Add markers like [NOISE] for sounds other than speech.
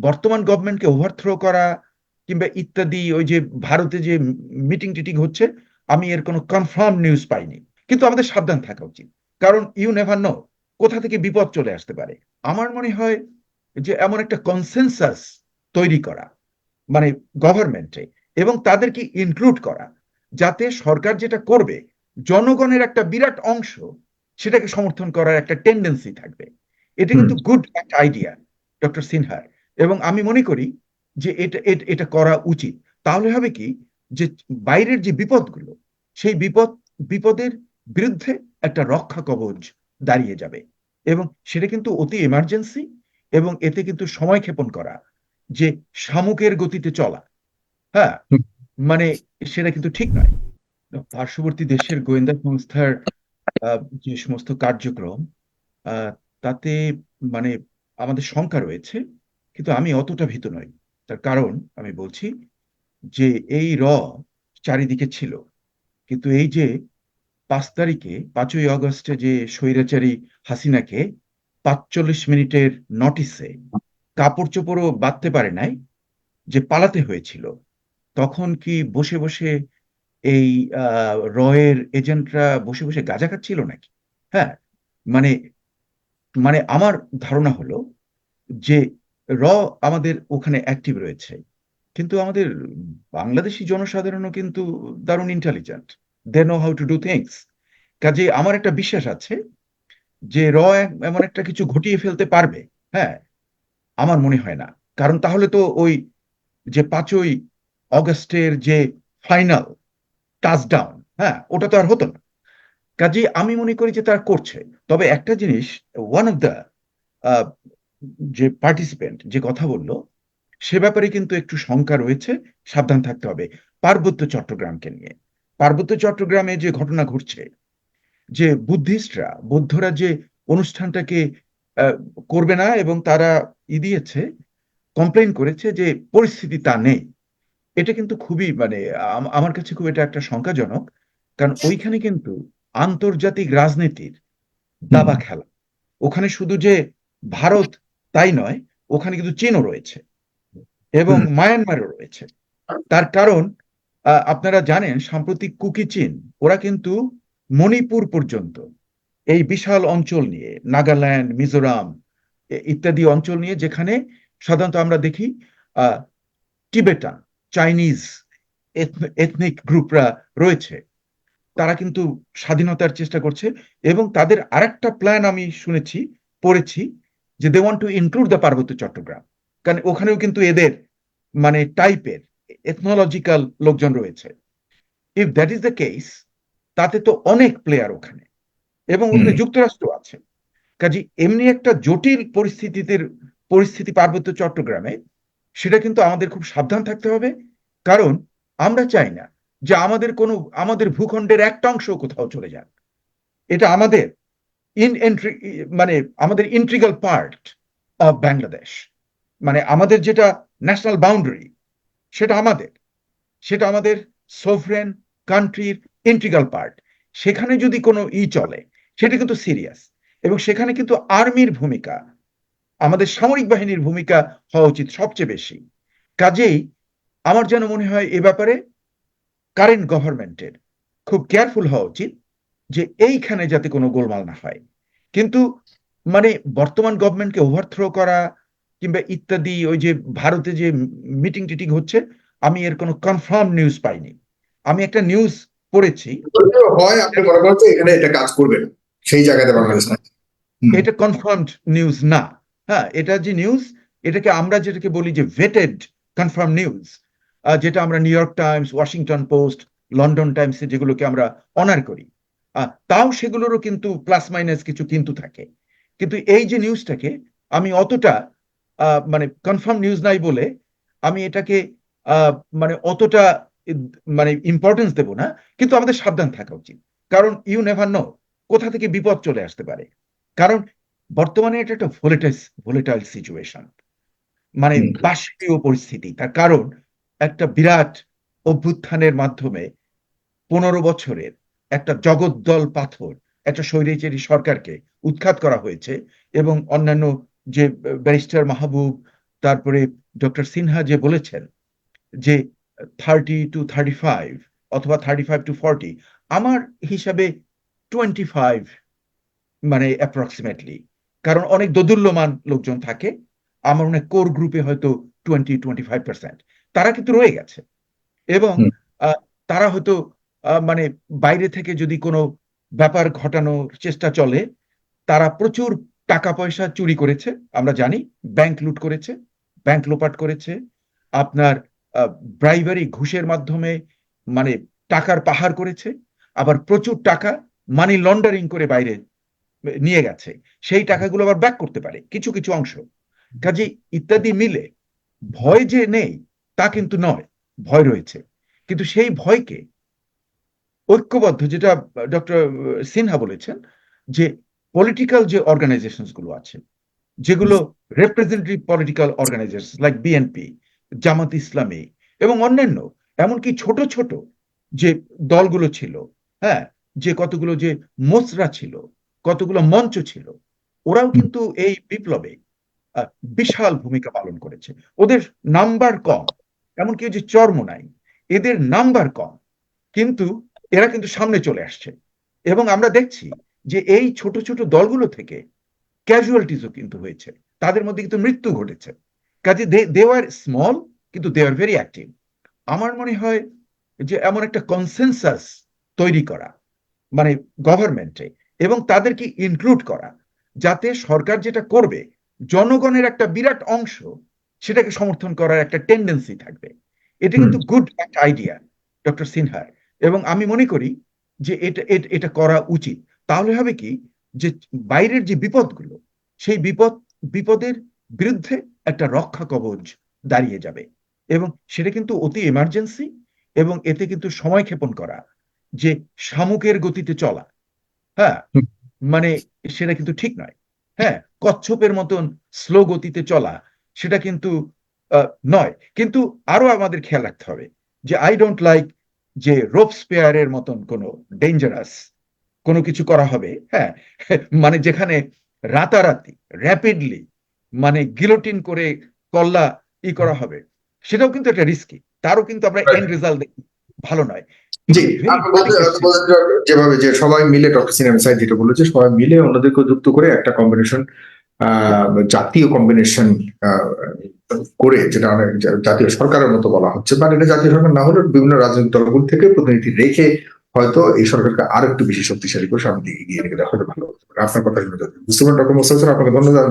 বর্তমান গভর্নমেন্টকে ওভারথ্রো করা কিংবা ইত্যাদি ওই যে ভারতে যে মিটিং টিটিং হচ্ছে আমি এর কোনো কনফার্ম নিউজ পাইনি। কিন্তু আমাদের সাবধান থাকা উচিত। কারণ ইউ নেভার নো কোথা থেকে বিপদ চলে আসতে পারে। আমার মনে হয় যে এমন একটা কনসেনসাস তৈরি করা মানে গভর্নমেন্টে এবং তাদেরকে ইনক্লুড করা যাতে সরকার যেটা করবে জনগণের একটা বিরাট অংশ সেটাকে সমর্থন করার একটা টেন্ডেন্সি থাকবে। এটা কিন্তু গুড একটা আইডিয়া ডক্টর সিনহার এবং আমি মনে করি যে এটা এটা করা উচিত। তাহলে হবে কি যে বাইরের যে বিপদগুলো সেই বিপদ বিপদের বিরুদ্ধে একটা রক্ষা কবচ দাঁড়িয়ে যাবে। এবং সেটা কিন্তু অতি এমার্জেন্সি এবং এতে কিন্তু সময় ক্ষেপণ করা যে শামুকের গতিতে চলা। হ্যাঁ? মানে সেটা কিন্তু ঠিক নয়। পার্শ্ববর্তী দেশের গোয়েন্দা সংস্থার যে সমস্ত কার্যক্রম তাতে মানে আমাদের শঙ্কা রয়েছে। কিন্তু আমি অতটা ভীত নই। তার কারণ আমি বলছি যে এই র চারিদিকে ছিল। কিন্তু এই যে পাঁচ তারিখে, পাঁচই অগস্টে যে স্বৈরাচারী হাসিনাকে পাঁচচল্লিশ মিনিটের নোটিসে কাপড় চোপড়ও বাঁধতে পারে নাই, যে পালাতে হয়েছিল, তখন কি বসে বসে এই রয়ের এজেন্টরা বসে বসে গাঁজা খাচ্ছিল নাকি? হ্যাঁ মানে মানে আমার ধারণা হলো যে র আমাদের ওখানে অ্যাক্টিভ রয়েছে। কিন্তু আমাদের বাংলাদেশি জনসাধারণও কিন্তু দারুণ intelligent they know how to do things কাজে আমার একটা বিশ্বাস আছে যে র এমন একটা কিছু ঘটিয়ে ফেলতে পারবে হ্যাঁ আমার মনে হয় না। কারণ তাহলে তো ওই যে পাঁচই অগস্টের যে ফাইনাল টাচডাউন হ্যাঁ ওটা তো আর হতো না। কাজে আমি মনে করি যে তারা করছে। তবে একটা জিনিস ওয়ান অফ দ্য যে পার্টিসিপেন্ট যে কথা বলল সে ব্যাপারে কিন্তু একটু শঙ্কা রয়েছে সাবধান থাকতে হবে। পার্বত্য চট্টগ্রামকে নিয়ে। পার্বত্য চট্টগ্রামে যে ঘটনা ঘটছে যে বুদ্ধিস্টরা বৌদ্ধরা যে অনুষ্ঠানটাকে করবে না এবং তারা ই দিয়েছে কমপ্লেন করেছে যে পরিস্থিতি তা নেই এটা কিন্তু খুবই মানে আমার কাছে খুব এটা একটা শঙ্কাজনক কারণ ওইখানে কিন্তু আন্তর্জাতিক রাজনীতির দাবা খেলা। ওখানে শুধু যে ভারত তাই নয় ওখানে কিন্তু চীনও রয়েছে এবং মায়ানমারও রয়েছে। তার কারণ আপনারা জানেন সাম্প্রতিক কুকি চীন ওরা কিন্তু মণিপুর পর্যন্ত এই বিশাল অঞ্চল নিয়ে নাগাল্যান্ড মিজোরাম ইত্যাদি অঞ্চল নিয়ে যেখানে সাধারণত আমরা দেখি টিবেটান চাইনিজ এথনিক গ্রুপরা রয়েছে। তারা কিন্তু স্বাধীনতার চেষ্টা করছে এবং তাদের আরেকটা প্ল্যান আমি শুনেছি পড়েছি যে they want to include the পার্বত্য চট্টগ্রাম কারণ ওখানেও কিন্তু এদের মানে টাইপের এথনোলজিক্যাল লোকজন রয়েছে। If that is the case তাতে তো অনেক প্লেয়ার ওখানে। এবং ওখানে যুক্তরাষ্ট্র আছে। কাজে এমনি একটা জটিল পরিস্থিতিতে পরিস্থিতি পার্বত্য চট্টগ্রামে সেটা কিন্তু আমাদের খুব সাবধান থাকতে হবে। কারণ আমরা চাই না যে আমাদের কোনো আমাদের ভূখণ্ডের একটা অংশ কোথাও চলে যাক। এটা আমাদের ইন এন্ট্রি মানে আমাদের ইন্ট্রিগাল পার্ট অফ বাংলাদেশ মানে আমাদের যেটা ন্যাশনাল বাউন্ডারি সেটা আমাদের সেটা আমাদের সোভরেন কান্ট্রির ইন্ট্রিগাল পার্ট সেখানে যদি কোনো ই চলে, সেটা কিন্তু সিরিয়াস এবং সেখানে কিন্তু আর্মির ভূমিকা, আমাদের সামরিক বাহিনীর ভূমিকা হওয়া উচিত সবচেয়ে বেশি। কাজেই আমার যেন মনে হয় এ ব্যাপারে কারেন্ট গভর্নমেন্টের খুব কেয়ারফুল হওয়া উচিত। যে এইখানে যাতে কোনো গোলমাল না হয়। কিন্তু মানে বর্তমান গভর্নমেন্টকে ওভারথ্রো করা কিংবা ইত্যাদি ওই যে ভারতে যে মিটিং টিটিং হচ্ছে আমি এর কোনো কনফার্ম নিউজ পাইনি। আমি একটা নিউজ পড়েছি। হয় আপনি মনে করছেন এখানে এটা কাজ করবে সেই জায়গাতে বাংলাদেশ এটা কনফার্মড নিউজ না। হ্যাঁ এটা যে নিউজ এটাকে আমরা যেটাকে বলি যে ভেটেড কনফার্ম নিউজ যেটা আমরা New York Times Washington Post London টাইমসে যেগুলোকে আমরা অনার করি। তাও সেগুলোরও কিন্তু প্লাস মাইনাস কিছু কিন্তু থাকে। কিন্তু এই যে নিউজটাকে আমি অতটা মানে কনফার্ম নিউজ নাই বলে আমি এটাকে মানে অতটা মানে ইম্পর্টেন্স দেব না। কিন্তু আমাদের সাবধান থাকা উচিত। কারণ ইউ নেভার নো কোথা থেকে বিপদ চলে আসতে পারে। কারণ বর্তমানে এটা একটা ভোলেটাইস ভোলেটাইল সিচুয়েশন মানে বাষ্পীয় পরিস্থিতি। তার কারণ একটা বিরাট অভ্যুত্থানের মাধ্যমে পনেরো বছরের একটা জগদ্দল পাথর একটা স্বৈরাচারী সরকারকে উৎখাত করা হয়েছে এবং অন্যান্য যে ব্যারিস্টার মাহবুব তারপরে ডক্টর সিনহা যে বলেছেন যে থার্টি টু থার্টি ফাইভ অথবা থার্টি ফাইভ টু ফর্টি আমার হিসাবে টোয়েন্টি ফাইভ মানে অ্যাপ্রক্সিমেটলি কারণ অনেক দোদুল্যমান লোকজন থাকে আমার মনে কোর গ্রুপে হয়তো টোয়েন্টি টোয়েন্টি ফাইভ পার্সেন্ট তারা কিন্তু রয়ে গেছে এবং আহ, তারা হয়তো মানে বাইরে থেকে যদি কোনো ব্যাপার ঘটানোর চেষ্টা চলে, তারা প্রচুর টাকা পয়সা চুরি করেছে, আমরা জানি, ব্যাংক লুট করেছে, ব্যাংক লোপাট করেছে, আপনার ব্রাইভারি ঘুষের মাধ্যমে মানে টাকার পাহাড় করেছে, আবার প্রচুর টাকা মানি লন্ডারিং করে বাইরে নিয়ে গেছে, সেই টাকাগুলো আবার ব্যাক করতে পারে, কিছু কিছু অংশ। কাজে ইত্যাদি মিলে ভয় যে নেই, তা কিন্তু নয়, ভয় রয়েছে। কিন্তু সেই ভয়কে ঐক্যবদ্ধ, যেটা ডক্টর সিনহা বলেছেন, যে পলিটিক্যাল যে অর্গানাইজেশনসগুলো আছে, যেগুলো representative political organisation like BNP Jamaat Islami এবং অন্যান্য, এমনকি ছোট ছোট যে দলগুলো ছিল হ্যাঁ যে কতগুলো যে মোসরা ছিল, কতগুলো মঞ্চ ছিল, ওরাও কিন্তু এই বিপ্লবে বিশাল ভূমিকা পালন করেছে। ওদের নাম্বার কম, এমনকি যে চর্ম নাই এদের নাম্বার কম, কিন্তু এরা কিন্তু সামনে চলে আসছে। এবং আমরা দেখছি যে এই ছোট ছোট দলগুলো থেকে ক্যাজুয়ালিটিসও কিন্তু হয়েছে। তাদের মধ্যে কিন্তু মৃত্যু ঘটেছে। কাজে দে আর স্মল কিন্তু দে আর ভেরি অ্যাক্টিভ আমার মনে হয় যে এমন একটা কনসেনসাস তৈরি করা মানে গভর্নমেন্টে এবং তাদেরকে ইনক্লুড করা যাতে সরকার যেটা করবে জনগণের একটা বিরাট অংশ সেটাকে সমর্থন করার একটা টেন্ডেন্সি থাকবে। এটা কিন্তু গুড একটা আইডিয়া ডক্টর সিনহার এবং আমি মনে করি যে এটা এটা করা উচিত। তাহলে হবে কি যে বাইরের যে বিপদগুলো সেই বিপদ বিপদের বিরুদ্ধে একটা রক্ষা কবচ দাঁড়িয়ে যাবে। এবং সেটা কিন্তু অতি এমার্জেন্সি এবং এতে কিন্তু সময় ক্ষেপণ করা যে শামুকের গতিতে চলা। হ্যাঁ? মানে সেটা কিন্তু ঠিক নয়। হ্যাঁ? কচ্ছপের মতন স্লো গতিতে চলা সেটা কিন্তু নয়। কিন্তু আরও আমাদের খেয়াল রাখতে হবে যে আই ডোন্ট লাইক যে রোপ স্পেয়ারের মতন কোনো ডেঞ্জারাস কোনো কিছু করা হবে হ্যাঁ [LAUGHS] মানে যেখানে রাতারাতি র্যাপিডলি মানে গিলোটিন করে কল্লা ই করা হবে সেটাও কিন্তু একটা রিস্কি তারও কিন্তু আমরা এন্ড রেজাল্ট দেখি ভালো নয়। যেভাবে যে সবাই মিলে ডক্টর সিনেমা সাইড যেটা বলেছে সবাই মিলে অন্যদেরকে যুক্ত করে একটা কম্বিনেশন জাতীয় কম্বিনেশন করে যেটা অনেক জাতীয় সরকারের মতো বলা হচ্ছে মানে এটা জাতীয় সরকার না হলেও বিভিন্ন রাজনৈতিক দলগুলো থেকে প্রতিনিধি রেখে হয়তো এই সরকারকে আর একটু বেশি শক্তিশালী করে সামনে এগিয়ে গেলে হয়তো ভালো হতে পারে। আপনার কথা শুনে বুঝতে পারেন ডক্টর মোস্তাফিজ আপনাকে ধন্যবাদ